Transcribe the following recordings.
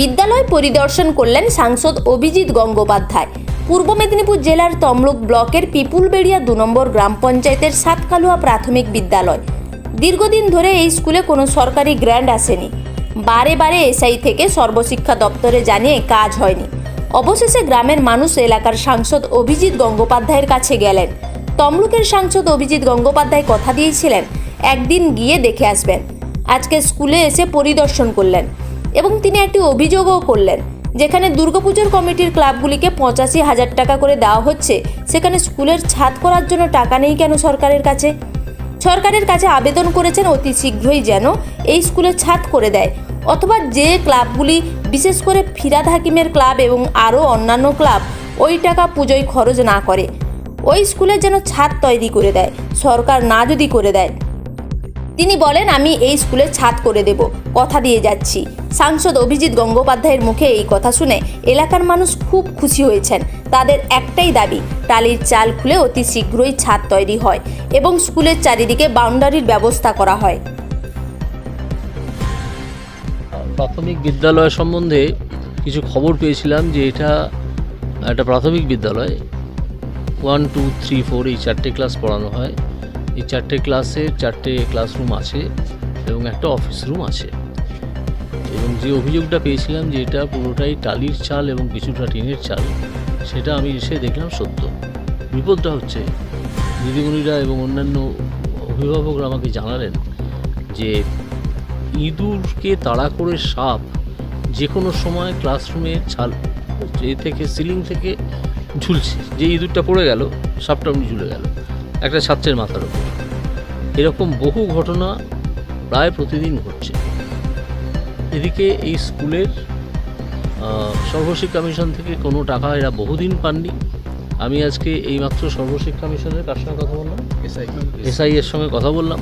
বিদ্যালয় পরিদর্শন করলেন সাংসদ অভিজিৎ গঙ্গোপাধ্যায়। পূর্ব মেদিনীপুর জেলার তমলুক ব্লকের পিপুলবেড়িয়া দু নম্বর গ্রাম পঞ্চায়েতের সাতকালুয়া প্রাথমিক বিদ্যালয়। দীর্ঘদিন ধরে এই স্কুলে কোনো সরকারি গ্র্যান্ড আসেনি। বারে বারে এসআই থেকে সর্বশিক্ষা দপ্তরে জানিয়ে কাজ হয়নি। অবশেষে গ্রামের মানুষ এলাকার সাংসদ অভিজিৎ গঙ্গোপাধ্যায়ের কাছে গেলেন। তমলুকের সাংসদ অভিজিৎ গঙ্গোপাধ্যায় কথা দিয়েছিলেন, একদিন গিয়ে দেখে আসবেন। আজকে স্কুলে এসে পরিদর্শন করলেন। এবং তিনি একটি অভিযোগও করলেন, যেখানে দুর্গাপুজোর কমিটির ক্লাবগুলিকে পঁচাশি হাজার টাকা করে দেওয়া হচ্ছে। সেখানে স্কুলের ছাদ করার জন্য টাকা নেই কেন সরকারের কাছে? সরকারের কাছে আবেদন করেছেন অতি শীঘ্রই যেন এই স্কুলে ছাদ করে দেয়, অথবা যে ক্লাবগুলি, বিশেষ করে ফিরাদ হাকিমের ক্লাব এবং আরও অন্যান্য ক্লাব, ওই টাকা পুজোয় খরচ না করে। ওই স্কুলের যেন ছাদ তৈরি করে দেয়, সরকার না যদি করে দেয়। তিনি বলেন, আমি এই স্কুলে ছাদ করে দেব। কথা দিয়ে যাচ্ছি। সাংসদ অভিজিৎ গঙ্গোপাধ্যায়ের মুখে এই কথা শুনে এলাকার মানুষ খুব খুশি হয়েছেন। তাদের একটাই দাবি, টালির চাল খুলে অতি শীঘ্রই ছাদ তৈরি হয় এবং স্কুলের চারিদিকে বাউন্ডারির ব্যবস্থা করা হয়। প্রাথমিক বিদ্যালয় সম্বন্ধে কিছু খবর পেয়েছিলাম যে এটা একটা প্রাথমিক বিদ্যালয়। ওয়ান, টু, থ্রি, ফোর এই চারটে ক্লাস পড়ানো হয়। এই চারটে ক্লাসে চারটে ক্লাসরুম আছে এবং একটা অফিস রুম আছে। এবং যে অভিযোগটা পেয়েছিলাম যে এটা পুরোটাই টালির চাল এবং কিছুটা টিনের চাল, সেটা আমি এসে দেখলাম সত্য। বিপদটা হচ্ছে, দিদিমণিরা এবং অন্যান্য অভিভাবকরা আমাকে জানালেন যে ইঁদুরকে তাড়া করে সাপ যে কোনো সময় ক্লাসরুমে ছাল, এ থেকে সিলিং থেকে ঝুলছে। যে ইঁদুরটা পড়ে গেল, সাপটা উনি ঝুলে গেল। একটা ছাত্রের মাথার উপর। এরকম বহু ঘটনা প্রায় প্রতিদিন ঘটছে। এদিকে এই স্কুলের সর্বশিক্ষা মিশন থেকে কোনো টাকা এরা বহুদিন পাননি। আমি আজকে এইমাত্র সর্বশিক্ষা মিশনের কার সঙ্গে কথা বললাম? এসআই এর সঙ্গে কথা বললাম।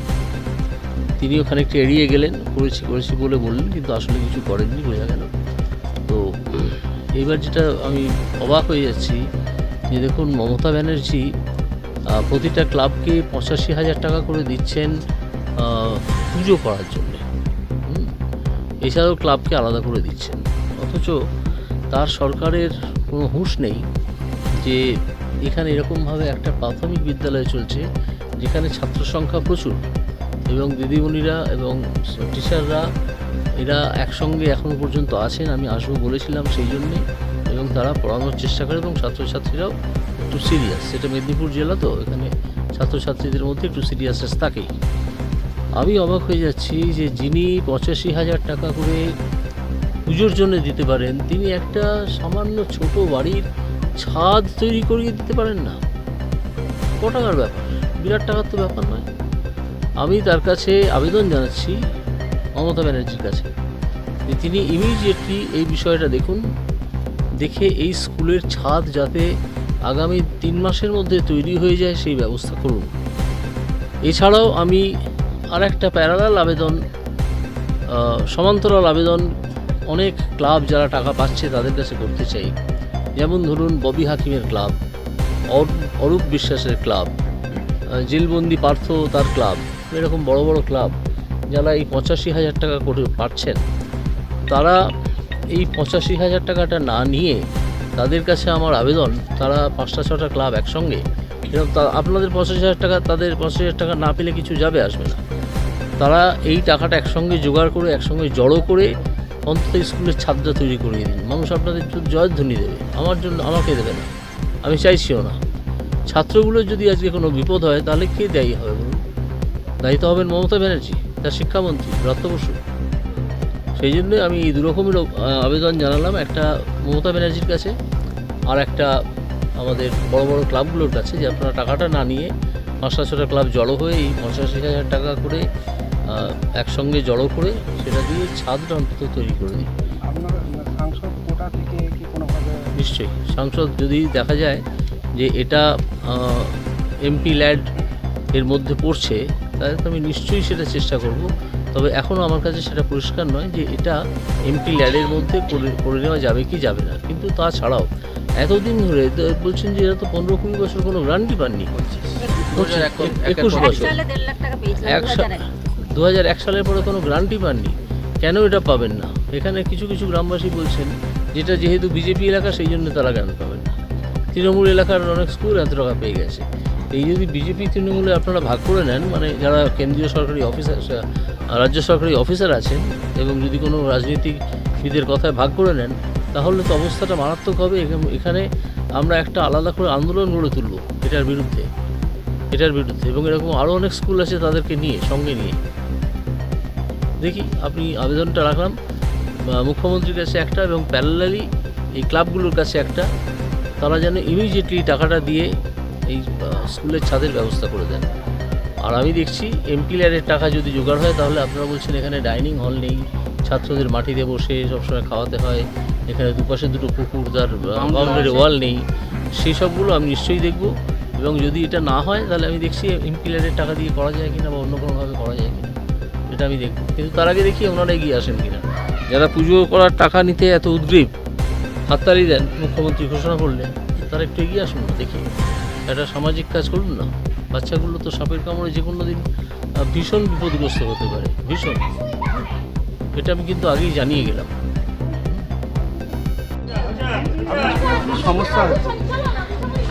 তিনিও খানিকটা এড়িয়ে গেলেন করেছি করেছি বলে বললেন কিন্তু আসলে কিছু করেননি বোঝা গেল। তো এইবার যেটা আমি অবাক হয়ে যাচ্ছি যে দেখুন মমতা ব্যানার্জি প্রতিটা ক্লাবকে পঁচাশি হাজার টাকা করে দিচ্ছেন পুজো করার জন্যে। এছাড়াও ক্লাবকে আলাদা করে দিচ্ছেন। অথচ তার সরকারের কোনো হুঁশ নেই যে এখানে এরকমভাবে একটা প্রাথমিক বিদ্যালয় চলছে, যেখানে ছাত্র সংখ্যা প্রচুর এবং দিদিমণিরা এবং টিচাররা, এরা একসঙ্গে এখনও পর্যন্ত আছেন, আমি আসব বলেছিলাম সেই জন্যে এবং তারা পড়ানোর চেষ্টা করে এবং ছাত্রছাত্রীরাও একটু সিরিয়াস সেটা মেদিনীপুর জেলা তো, এখানে ছাত্রছাত্রীদের মধ্যে একটু সিরিয়াসনেস থাকেই। আমি অবাক হয়ে যাচ্ছি যে যিনি পঁচাশি হাজার টাকা করে পুজোর জন্য দিতে পারেন, তিনি একটা সামান্য ছোট বাড়ির ছাদ তৈরি করিয়ে দিতে পারেন না। ক টাকার ব্যাপার? বিরাট টাকার তো ব্যাপার নয়। আমি তার কাছে আবেদন জানাচ্ছি মমতা ব্যানার্জির কাছে যে তিনি ইমিডিয়েটলি এই বিষয়টা দেখুন, দেখে এই স্কুলের ছাদ যাতে আগামী তিন মাসের মধ্যে তৈরি হয়ে যায় সেই ব্যবস্থা করুন। এছাড়াও আমি আর একটা প্যারালাল আবেদন সমান্তরাল আবেদন অনেক ক্লাব যারা টাকা পাচ্ছে তাদের কাছে করতে চাই। যেমন ধরুন ববি হাকিমের ক্লাব অরূপ- বিশ্বাসের ক্লাব জেলবন্দি পার্থ তার ক্লাব এরকম বড় বড় ক্লাব যারা এই পঁচাশি হাজার টাকা করে পাচ্ছেন, তারা এই পঁচাশি হাজার টাকাটা না নিয়ে তাদের কাছে আমার আবেদন, তারা পাঁচটা, ছটা ক্লাব একসঙ্গে, এরকম আপনাদের পঁচাশি হাজার টাকা, তাদের পঁচাশি হাজার টাকা না পেলে কিছু যাবে, আসবে না। তারা এই টাকাটা একসঙ্গে জোগাড় করে, একসঙ্গে জড়ো করে অন্তত স্কুলের ছাদটা তৈরি করিয়ে দিন। মানুষ আপনাদের জয়ধ্বনি দেবে। আমার জন্য আমাকে দেবে না। আমি চাইছিও না। ছাত্রগুলোর যদি আজকে কোনো বিপদ হয়, তাহলে কে দায়ী হবে বলুন? দায়ী তো হবেন মমতা ব্যানার্জি, তার শিক্ষামন্ত্রী ব্রত বসু। সেই জন্য আমি দুরকমের আবেদন জানালাম একটা মমতা ব্যানার্জির কাছে আর একটা আমাদের বড় বড় ক্লাবগুলোর কাছে যে আপনারা টাকাটা না নিয়ে পাঁচটা ছটা ক্লাব জড়ো হয়ে এই পঁচাশি হাজার টাকা করে একসঙ্গে জড়ো করে সেটা দিয়ে ছাদটা অন্তত তৈরি করে দিই নিশ্চয়ই। সাংসদ যদি দেখা যায় যে এটা এমপি ল্যাড এর মধ্যে পড়ছে তাহলে তো আমি নিশ্চয়ই সেটা চেষ্টা করব। তবে এখনও আমার কাছে সেটা পরিষ্কার নয় যে এটা এমপি ল্যাডের মধ্যে করে করে নেওয়া যাবে কি যাবে না। কিন্তু তাছাড়াও এতদিন ধরে বলছেন যে এরা তো পনেরো কুড়ি বছর কোনো গ্রান্টই পাননি একুশ বছর। দু হাজার এক। সালের পরে কোনো গ্রান্টই পাননি কেন এটা পাবেন না? এখানে কিছু কিছু গ্রামবাসী বলছেন যেটা যেহেতু বিজেপি এলাকা সেই জন্য তারা গ্রান্ট পাবেন না? তৃণমূল এলাকার অনেক স্কুল এত টাকা পেয়ে গেছে। এই যদি বিজেপি তৃণমূলে আপনারা ভাগ করে নেন মানে যারা কেন্দ্রীয় সরকারি অফিসার রাজ্য সরকারি অফিসার আছেন এবং যদি কোনো রাজনীতিবিদের কথায় ভাগ করে নেন, তাহলে তো অবস্থাটা মারাত্মক হবে। এখানে- আমরা একটা আলাদা করে আন্দোলন গড়ে তুলব এটার বিরুদ্ধে। এটার বিরুদ্ধে। এবং এরকম আরও অনেক স্কুল আছে তাদেরকে নিয়ে, সঙ্গে নিয়ে। দেখি, আপনি আবেদনটা রাখলাম। মুখ্যমন্ত্রীর কাছে একটা এবং প্যারালালি এই ক্লাবগুলোর কাছে একটা। তারা যেন ইমিডিয়েটলি টাকাটা দিয়ে এই স্কুলের ছাদের ব্যবস্থা করে দেন। আর আমি দেখছি এমপি ল্যাডের টাকা যদি জোগাড় হয় তাহলে আপনারা বলছেন এখানে ডাইনিং হল নেই ছাত্রদের মাটিতে বসে সবসময় খাওয়াতে হয় এখানে দুপাশে দুটো পুকুর তার বাউন্ডারি ওয়াল নেই সেই সবগুলো আমি নিশ্চয়ই দেখব। এবং যদি এটা না হয় তাহলে আমি দেখছি এমপি ল্যাডের টাকা দিয়ে করা যায় কিনা বা অন্য কোনোভাবে করা যায় কিনা এটা আমি দেখব। কিন্তু তার আগে দেখি ওনারা এগিয়ে আসেন কিনা। যারা পুজো করার টাকা নিতে এত উদ্গ্রীব হাততালি দেন মুখ্যমন্ত্রী ঘোষণা করলেন তারা একটু এগিয়ে আসুন দেখি। একটা সামাজিক কাজ করুন না। বাচ্চাগুলো তো সাপের কামড়ে যে কোনো দিন ভীষণ বিপদগ্রস্ত হতে পারে ভীষণ। এটা আমি কিন্তু আগেই জানিয়ে গেলাম। সমস্যা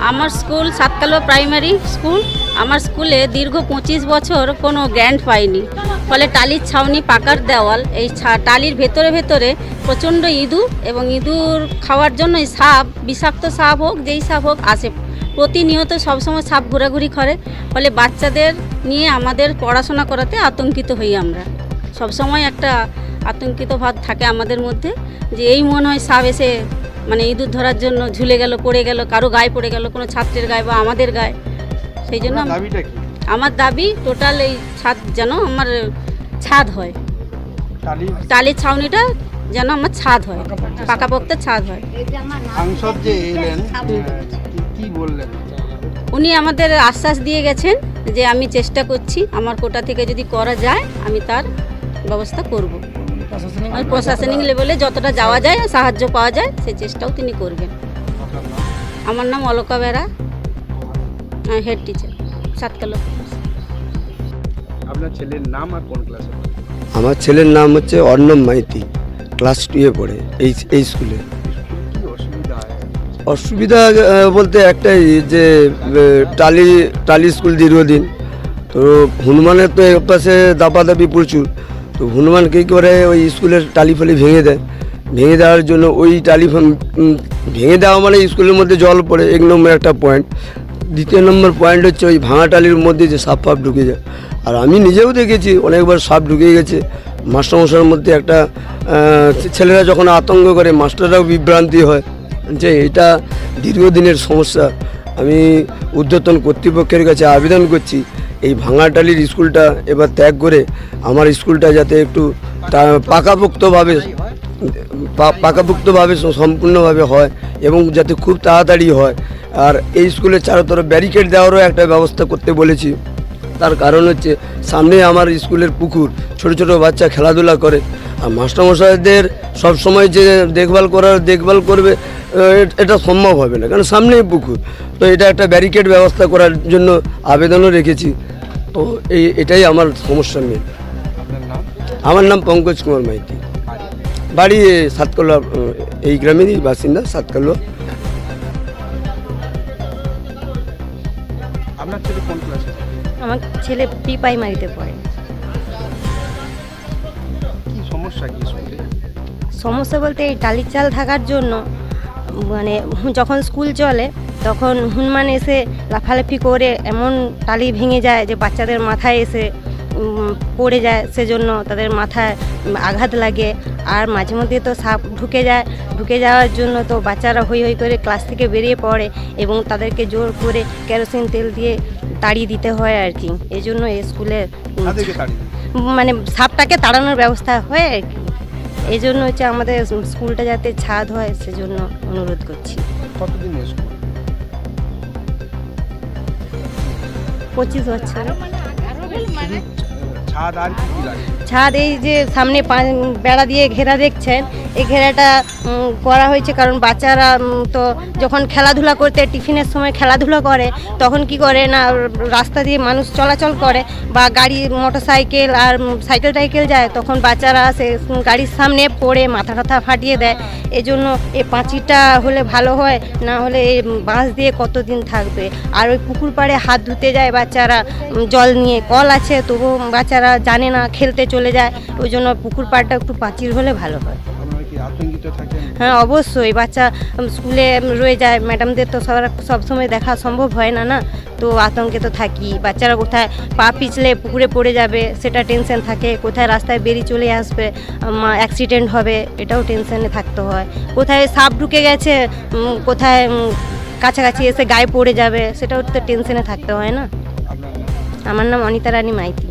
আমার স্কুল সাতকালো প্রাইমারি স্কুল আমার স্কুলে দীর্ঘ পঁচিশ বছর কোনো গ্র্যান্ট পাইনি। ফলে টালির ছাউনি পাকার দেওয়াল এই ছা- টালির ভেতরে ভেতরে প্রচণ্ড ইঁদুর এবং ইঁদুর খাওয়ার জন্য সাপ বিষাক্ত সাপ হোক যেই সাপ হোক আসে প্রতিনিয়ত সবসময় সাপ ঘোরাঘুরি করে ফলে বাচ্চাদের নিয়ে আমাদের পড়াশোনা করাতে আতঙ্কিত হই আমরা। সবসময় একটা আতঙ্কিত ভাব থাকে আমাদের মধ্যে যে এই মনে হয় সাপ এসে মানে ইঁদুর ধরার জন্য ঝুলে গেল পড়ে গেল কারও গায়ে পড়ে গেল কোনো ছাত্রের গায়ে বা আমাদের গায়ে। সেই জন্য আমার দাবি টোটাল এই ছাদ যেন আমার ছাদ হয়। টালি? টালির ছাউনিটা যেন আমার ছাদ হয় পাকাপোক্ত ছাদ হয়। সাংসদ যে এলেন কি- বললেন? উনি আমাদের আশ্বাস দিয়ে গেছেন যে আমি চেষ্টা করছি আমার কোটা থেকে যদি করা যায় আমি তার ব্যবস্থা করব। আর প্রশাসনিক লেভেলে যতটা যাওয়া যায় সাহায্য পাওয়া যায় সেই চেষ্টাও তিনি করবেন। আমার নাম অলকা বেরা হেড টিচার সাতকালো আপনার ছেলের নাম আর কোন ক্লাসে আমার ছেলের নাম হচ্ছে অর্ণব মাইতি ক্লাস টুয়ে পড়ে এই এই স্কুলে অসুবিধা বলতে একটাই যে টালি টালি স্কুল দীর্ঘদিন। তো হনুমানের তো এর পাশে দাপাদাপি প্রচুর। তো হনুমান কী করে ওই স্কুলের টালি ফালি ভেঙে দেয়? ভেঙে দেওয়ার জন্য ওই টালি ভেঙে দেওয়া মানে স্কুলের মধ্যে জল পড়ে, এক নম্বর একটা পয়েন্ট দ্বিতীয় নম্বর পয়েন্ট হচ্ছে ওই ভাঙা টালির মধ্যে যে সাপ ফাপ ঢুকে যায়। আর আমি নিজেও দেখেছি, অনেকবার সাপ ঢুকে গেছে। মাস্টারমশাইয়ের মধ্যে একটা ছেলেরা যখন আতঙ্ক করে, মাস্টাররাও বিভ্রান্তি হয়। যে এটা দীর্ঘদিনের সমস্যা। আমি ঊর্ধ্বতন কর্তৃপক্ষের কাছে আবেদন করছি, এই ভাঙাটালির স্কুলটা এবার ত্যাগ করে আমার স্কুলটা যাতে একটু পাকাপোক্তভাবে পাকাপোক্তভাবে সম্পূর্ণভাবে হয় এবং যাতে খুব তাড়াতাড়ি হয়। আর এই স্কুলে চারোতরফ ব্যারিকেড দেওয়ারও একটা ব্যবস্থা করতে বলেছি। তার কারণ হচ্ছে সামনে আমার স্কুলের পুকুর, ছোট ছোট বাচ্চা খেলাধুলা করে। আর মাস্টারমশাইদের সব সময় যে দেখভাল করার, দেখভাল করবে এটা সম্ভব হবে না। কারণ সামনেই পুকুর। তো এটা একটা ব্যারিকেড ব্যবস্থা করার জন্য আবেদনও রেখেছি। তো এই এটাই আমার সমস্যা আপনার নাম? আমার নাম পঙ্কজ কুমার মাইতি। বাড়ি বাড়ি সাতকলা এই গ্রামেরই বাসিন্দা সাতকলা আপনার ছেলে কোন ক্লাসে আমার ছেলে প্রি প্রাইমারিতে পড়ে। কি সমস্যা কি সমস্যা বলতে এই টালির চাল থাকার জন্য মানে যখন স্কুল চলে তখন হনুমান এসে লাফালাফি করে এমন টালি ভেঙে যায় যে বাচ্চাদের মাথায় এসে পড়ে যায় সেজন্য তাদের মাথায় আঘাত লাগে। আর মাঝে মধ্যে তো সাপ ঢুকে যায় ঢুকে যাওয়ার জন্য তো বাচ্চারা হই হই করে ক্লাস থেকে বেরিয়ে পড়ে এবং তাদেরকে জোর করে কেরোসিন তেল দিয়ে তাড়িয়ে দিতে হয় আর কি। এই জন্য এই স্কুলের। মানে সাপটাকে তাড়ানোর ব্যবস্থা হয় আর কি। এই জন্য হচ্ছে আমাদের স্কুলটা যাতে ছাদ হয় সেজন্য অনুরোধ করছি। কতদিন পঁচিশ বছর। ছাদ এই যে সামনে বেড়া দিয়ে ঘেরা দেখছেন এই ঘেরাটা করা হয়েছে কারণ বাচ্চারা তো যখন খেলাধুলা করতে টিফিনের সময় খেলাধুলা করে, তখন কি করে না, রাস্তা দিয়ে মানুষ চলাচল করে বা গাড়ি মোটর সাইকেল আর সাইকেল টাইকেল যায়, তখন বাচ্চারা সে গাড়ির সামনে পড়ে, মাথা টাথা ফাটিয়ে দেয়। এই জন্য এই পাঁচিটা হলে ভালো হয়, না হলে এই বাঁশ দিয়ে কতদিন থাকবে। আর ওই পুকুর পাড়ে হাত ধুতে যায় বাচ্চারা জল নিয়ে, কল আছে, তবুও বাচ্চারা জানে না, খেলতে চলে যায়, ওই জন্য পুকুর পাড়টা একটু পাঁচির হলে ভালো হয়। হ্যাঁ অবশ্যই। বাচ্চা স্কুলে রয়ে যায়। ম্যাডামদের তো সব সবসময় দেখা সম্ভব হয় না না? তো আতঙ্কে তো থাকি। বাচ্চারা কোথায় পা পিছলে পুকুরে পড়ে যাবে সেটা টেনশন থাকে। কোথায় রাস্তায় বেরিয়ে চলে আসবে অ্যাক্সিডেন্ট হবে এটাও টেনশনে থাকতে হয়। কোথায় সাপ ঢুকে গেছে কোথায় কাছাকাছি এসে গায়ে পড়ে যাবে সেটাও তো টেনশনে থাকতে হয় না? আমার নাম অনিতা রানী মাইতি।